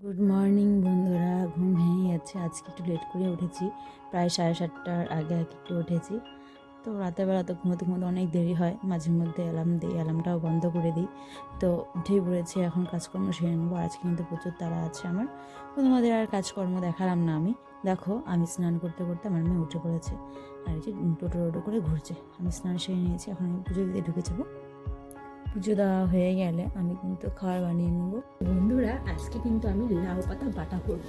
Good morning বন্ধুরা। ঘুম ভেঙে যাচ্ছে আজকে একটু লেট করে উঠেছি। প্রায় সাড়ে সাতটার আগে একটু উঠেছি। তো রাতের বেলা তো ঘুমোতে ঘুমোতে অনেক দেরি হয়। মাঝে মধ্যে অ্যালার্ম দিই অ্যালার্মটাও বন্ধ করে দিই। তো উঠেই পড়েছি। এখন কাজকর্ম সেরে নেব। আজকে কিন্তু প্রচুর তাড়া আছে আমার। তো তোমাদের আর কাজকর্ম দেখালাম না আমি। দেখো, আমি স্নান করতে করতে আমার মেয়ে উঠে পড়েছে। আর এই যে টোটো টোটো করে ঘুরছে। আমি স্নান সেরে নিয়েছি। এখন আমি পুজো দিতে ঢুকে যাব। পুজো দেওয়া হয়ে গেলে আমি কিন্তু খাবার বানিয়ে নেব। বন্ধুরা আজকে কিন্তু আমি লাউ পাতা বাটা করব।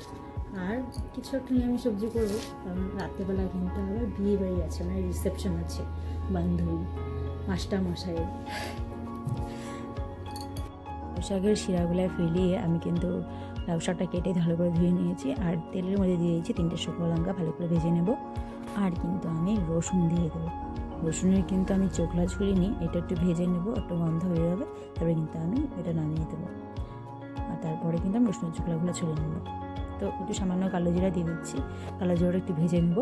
আর কিছু একটা নিরামিষ সবজি করব কারণ রাত্রেবেলা কিন্তু আবার বিয়ে বাড়ি আছে মানে রিসেপশন আছে বান্ধবী মাস্টার মশাইয়ের পোশাকের শিরাগুলায় ফেলিয়ে আমি কিন্তু লাউ শাকটা কেটে ভালো করে ধুয়ে নিয়েছি আর তেলের মধ্যে দিয়ে দিয়েছি তিনটে শুকনো লঙ্কা ভালো করে ভেজে নেব আর কিন্তু আমি রসুন দিয়ে দেবো। রসুনের কিন্তু আমি চোখলা ছুলিনি এটা একটু ভেজে নেব, একটু গন্ধ হয়ে যাবে তারপরে কিন্তু আমি এটা নামিয়ে দেবো আর তারপরে কিন্তু আমি রসুনের চোখলাগুলো ছুলে নেব। তো একটু সামান্য কালো জিরা দিয়ে দিচ্ছি। কালো জিরাটা একটু ভেজে নেব।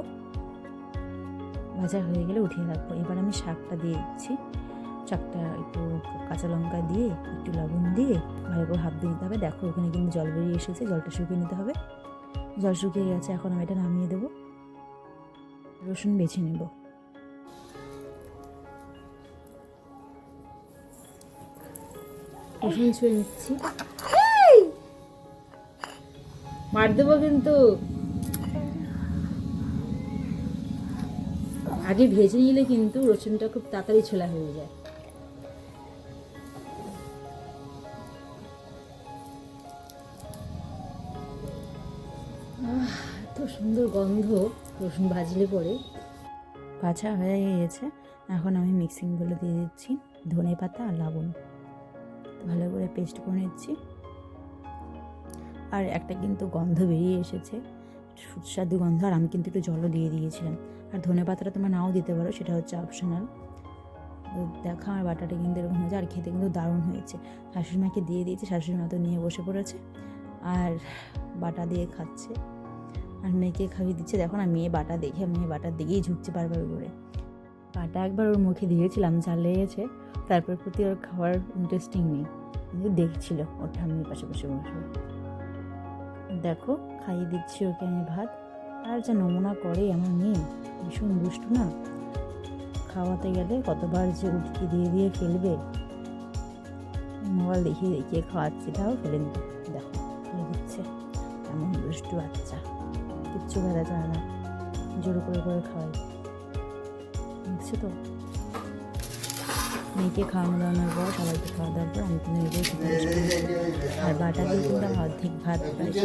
ভাজা হয়ে গেলে উঠিয়ে রাখব। এবার আমি শাকটা দিয়ে দিচ্ছি। শাকটা একটু কাঁচা লঙ্কা দিয়ে, একটু লবণ দিয়ে ভালো করে হাত দিয়ে নিতে হবে। দেখো ওখানে কিন্তু জল বেরিয়ে এসেছে, জলটা শুকিয়ে নিতে হবে। জল শুকিয়ে গেছে, এখন আমি এটা নামিয়ে দেবো। রসুন বেছে নেব। রসুন ছুঁয়ে নিচ্ছি। মার দেবো কিন্তু। আগে ভেজে নিলে কিন্তু রসুনটা খুব তাড়াতাড়ি ছোলা হয়ে যায়। আহ, এত সুন্দর গন্ধ রসুন ভাজলে পরে। ভাজা হয়ে গিয়েছে। এখন আমি মিক্সিং বলে দিয়ে দিচ্ছি। ধনে পাতা আর লবণ। ভালো করে পেস্ট করে নিচ্ছি। আর একটা কিন্তু গন্ধ বেরিয়ে এসেছে, সুস্বাদু গন্ধ। আর আমি কিন্তু একটু জলও দিয়ে দিয়েছিলাম। আর ধনে পাতাটা তোমরা নাও দিতে পারো, সেটা হচ্ছে অপশনাল দেখা আমার বাটাটা কিন্তু এরকম হয়েছে, আর খেতে কিন্তু দারুণ হয়েছে। শাশুড়ি মাকে দিয়ে দিয়েছে শাশুড়ি মা তো নিয়ে বসে পড়েছে। আর বাটা দিয়ে খাচ্ছে। আর মেয়েকে খাইয়ে দিচ্ছে। দেখো না, মেয়ে বাটা দেখে, মেয়ে বাটার দিকেই ঝুঁকছে বারবার করে। বাটা একবার ওর মুখে দিয়েছিলাম, যা লেগেছে। তারপর প্রতি ওর খাওয়ার ইন্টারেস্টিং নেই। কিন্তু দেখছিল ওর ঠাম্মির পাশে বসে বসে। দেখো, খাইয়ে দিচ্ছি ওকে আমি ভাত। আর যা নমুনা করে আমার মেয়ে ভীষণ দুষ্টু না? খাওয়াতে গেলে কতবার যে উটকি দিয়ে দিয়ে ফেলবে। মোবাইল দেখিয়ে দেখিয়ে খাওয়াচ্ছি, তাও ফেলে দিতে। দেখো ফেলে দিচ্ছে। এমন দুষ্টু বাচ্চা। কিচ্ছু বেড়া যায় না। জোর করে করে খাওয়াই। দেখছ তো। মেয়েকে খাওয়ানো দাওয়ানোর পর সবাইকে খাওয়া দাওয়ার পর আমি কিন্তু নিজেই খেতে আর বাটা দিয়ে কিন্তু অর্ধেক ভাত গেছে।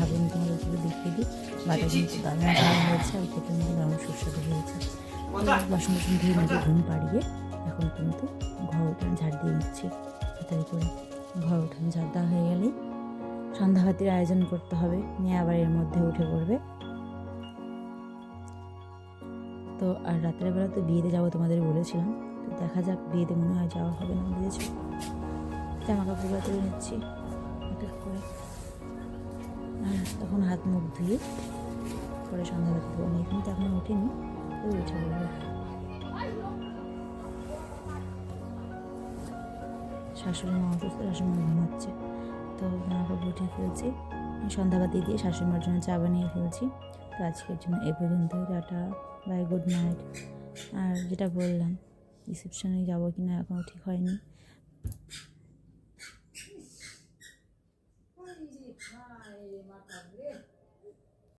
ভাবলাম তোমাদের একটু দেখিয়ে দিই। বাটা কিন্তু দারুণ ভালো হয়েছে আর খেতে কিন্তু দারুণ সুস্বাদু হয়েছে। বাসন বাসন ধুয়ে নিজে ঘুম পাড়িয়ে এখন কিন্তু ঘর উঠান ঝাড় দিয়ে নিচ্ছি তাড়াতাড়ি করে ঘর উঠান ঝাড় দেওয়া হয়ে গেলেই সন্ধ্যাবাতির আয়োজন করতে হবে। মেয়ে আবার এর মধ্যে উঠে পড়বে। তো আর রাতের বেলা তো বিয়েতে যাব তোমাদের বলেছিলাম। তো দেখা যাক বিয়েতে মনে হয় যাওয়া হবে না বুঝেছ জামা কাপড়গুলো তুলে নিচ্ছি করে। আর তখন হাত মুখ ধুয়ে পরে সন্ধ্যাবাতি দেবো মেয়ে কিন্তু এখনও ওঠেনি ওই উঠে পড়বে। শাশুড়ি মা অসুস্থ, শাশুড়ি মা ঘুমাচ্ছে। তো জামা কাপড় উঠে ফেলছি সন্ধ্যাবাতি দিয়ে শাশুড়ি মার জন্য চা বানিয়ে ফেলছি। আজকের জন্য এ পর্যন্ত, টাটা বাই গুড নাইট আর যেটা বললাম রিসেপশনে যাব কি না এখনও ঠিক হয়নি।